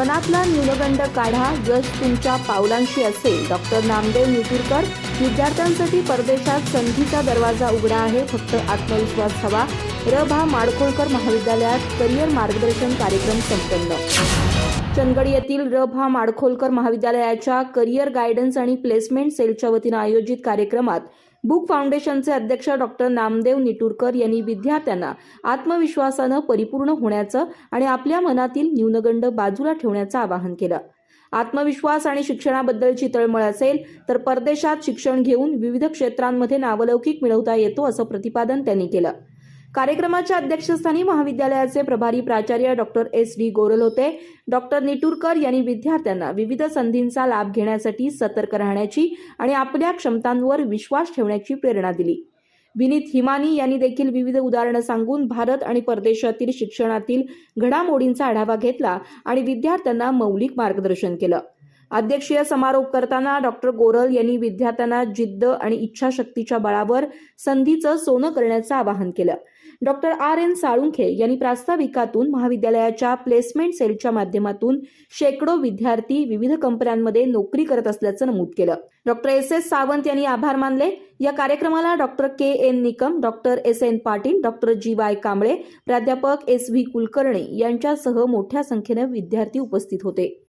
मनातला न्यूनगंड काढा यश तुमच्या पावलांशी असेल. डॉक्टर नामदेव निटुरकर विद्यार्थ्यांसाठी परदेशात संधीचा दरवाजा उघडा आहे. फक्त आत्मविश्वास हवा र भा माडखोलकर महाविद्यालयात करिअर मार्गदर्शन कार्यक्रम संपन्न. चंदगड येथील र हा माडखोलकर महाविद्यालयाच्या करिअर गायडन्स आणि प्लेसमेंट सेलच्या वतीनं आयोजित कार्यक्रमात बुक फाउंडेशनचे अध्यक्ष डॉक्टर नामदेव निटुरकर यांनी विद्यार्थ्यांना आत्मविश्वासानं परिपूर्ण होण्याचं आणि आपल्या मनातील न्यूनगंड बाजूला ठेवण्याचं आवाहन केलं. आत्मविश्वास आणि शिक्षणाबद्दलची तळमळ असेल तर परदेशात शिक्षण घेऊन विविध क्षेत्रांमध्ये नावलौकिक मिळवता येतो असं प्रतिपादन त्यांनी केलं. कार्यक्रमाच्या अध्यक्षस्थानी महाविद्यालयाचे प्रभारी प्राचार्य डॉक्टर एस डी गोरल होते. डॉक्टर निटूरकर यांनी विद्यार्थ्यांना विविध संधींचा लाभ घेण्यासाठी सतर्क राहण्याची आणि आपल्या क्षमतांवर विश्वास ठेवण्याची प्रेरणा दिली. विनीत हिमानी यांनी देखील विविध उदाहरणं सांगून भारत आणि परदेशातील शिक्षणातील घडामोडींचा आढावा घेतला आणि विद्यार्थ्यांना मौलिक मार्गदर्शन केलं. अध्यक्षीय समारोप करताना डॉक्टर गोरल यांनी विद्यार्थ्यांना जिद्द आणि इच्छाशक्तीच्या बळावर संधीचं सोनं करण्याचं आवाहन केलं. डॉक्टर आर एन साळुंखे यांनी प्रास्ताविकातून महाविद्यालयाच्या प्लेसमेंट सेलच्या माध्यमातून शेकडो विद्यार्थी विविध कंपन्यांमध्ये नोकरी करत असल्याचं नमूद केलं. डॉक्टर एस एस सावंत यांनी आभार मानले. या कार्यक्रमाला doctor K N Nikam doctor S N Patil doctor G Y Kamble प्राध्यापक एस व्ही कुलकर्णी यांच्यासह मोठ्या संख्येनं विद्यार्थी उपस्थित होते.